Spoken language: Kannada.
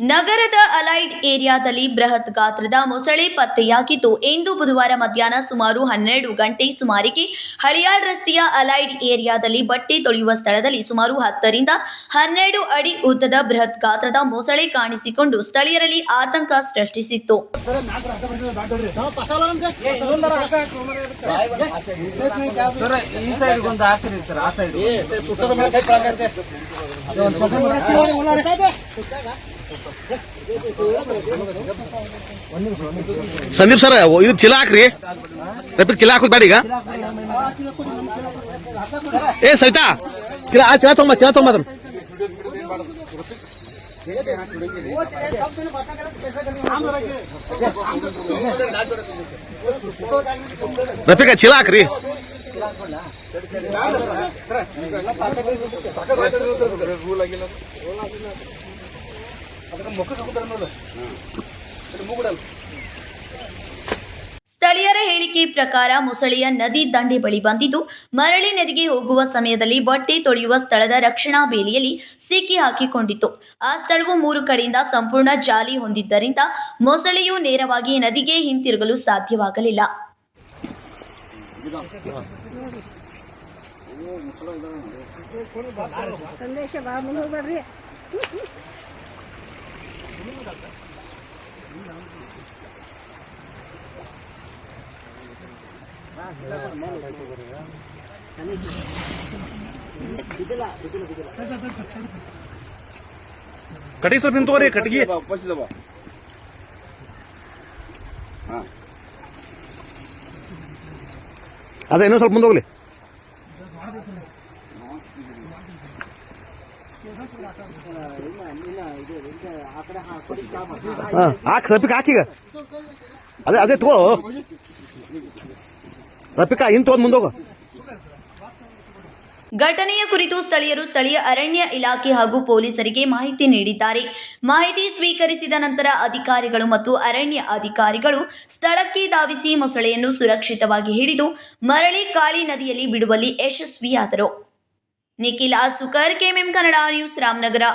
ನಗರದ ಅಲೈಡ್ ಏರಿಯಾದಲ್ಲಿ ಬೃಹತ್ ಗಾತ್ರದ ಮೊಸಳೆ ಪತ್ತೆಯಾಗಿದ್ದು, ಇಂದು ಬುಧವಾರ ಮಧ್ಯಾಹ್ನ ಸುಮಾರು ಹನ್ನೆರಡು ಗಂಟೆ ಸುಮಾರಿಗೆ ಹಳಿಯಾಳ್ ರಸ್ತೆಯ ಅಲೈಡ್ ಏರಿಯಾದಲ್ಲಿ ಬಟ್ಟೆ ತೊಳೆಯುವ ಸ್ಥಳದಲ್ಲಿ ಸುಮಾರು ಹತ್ತರಿಂದ ಹನ್ನೆರಡು ಅಡಿ ಉದ್ದದ ಬೃಹತ್ ಗಾತ್ರದ ಮೊಸಳೆ ಕಾಣಿಸಿಕೊಂಡು ಸ್ಥಳೀಯರಲ್ಲಿ ಆತಂಕ ಸೃಷ್ಟಿಸಿತ್ತು. ಸಂದೀಪ್ ಸರ್, ಇದು ಚೀಲ ಹಾಕ್ರಿ. ರಫಿಕ್ ಚೀಲ ಹಾಕೋದ್ ಬೇಡ ಈಗ. ಏ, ಸವಿತಾ, ಚೀಲ, ಆ, ಚೀಲ ತೊಗೊಂಬ ಚೀಲ ತೊಗೊಂಬ ಅದನ್ನ. ರಫಿಕ ಚೀಲ ಹಾಕ್ರಿ. ಸ್ಥಳೀಯರ ಹೇಳಿಕೆ ಪ್ರಕಾರ ಮೊಸಳೆಯ ನದಿ ದಂಡೆ ಬಳಿ ಬಂದಿದ್ದು ಮರಳಿ ನದಿಗೆ ಹೋಗುವ ಸಮಯದಲ್ಲಿ ಬಟ್ಟೆ ತೊಳೆಯುವ ಸ್ಥಳದ ರಕ್ಷಣಾ ಬೇಲಿಯಲ್ಲಿ ಸಿಕ್ಕಿ ಹಾಕಿಕೊಂಡಿತ್ತು. ಆ ಸ್ಥಳವು ಮೂರು ಕಡೆಯಿಂದ ಸಂಪೂರ್ಣ ಜಾಲಿ ಹೊಂದಿದ್ದರಿಂದ ಮೊಸಳೆಯು ನೇರವಾಗಿ ನದಿಗೆ ಹಿಂತಿರುಗಲು ಸಾಧ್ಯವಾಗಲಿಲ್ಲ. ಸಂದೇಶ ಕಟಿಗೆ ಸ್ವಲ್ಪ ನಿಂತೋರಿ ಕಟ್ಗಿ ಅದ ಇನ್ನೂ ಸ್ವಲ್ಪ ಮುಂದೆ ಹೋಗ್ಲಿ. ಹಾಕೀಗ ಅದೇ ಅದೇ ತಗೋ. ಘಟನೆಯ ಕುರಿತು ಸ್ಥಳೀಯರು ಸ್ಥಳೀಯ ಅರಣ್ಯ ಇಲಾಖೆ ಹಾಗೂ ಪೊಲೀಸರಿಗೆ ಮಾಹಿತಿ ನೀಡಿದ್ದಾರೆ. ಮಾಹಿತಿ ಸ್ವೀಕರಿಸಿದ ನಂತರ ಅಧಿಕಾರಿಗಳು ಮತ್ತು ಅರಣ್ಯ ಅಧಿಕಾರಿಗಳು ಸ್ಥಳಕ್ಕೆ ಧಾವಿಸಿ ಮೊಸಳೆಯನ್ನು ಸುರಕ್ಷಿತವಾಗಿ ಹಿಡಿದು ಮರಳಿ ಕಾಳಿ ನದಿಯಲ್ಲಿ ಬಿಡುವಲ್ಲಿ ಯಶಸ್ವಿಯಾದರು. Nikhil Asukar KMM Kannada news Ramanagara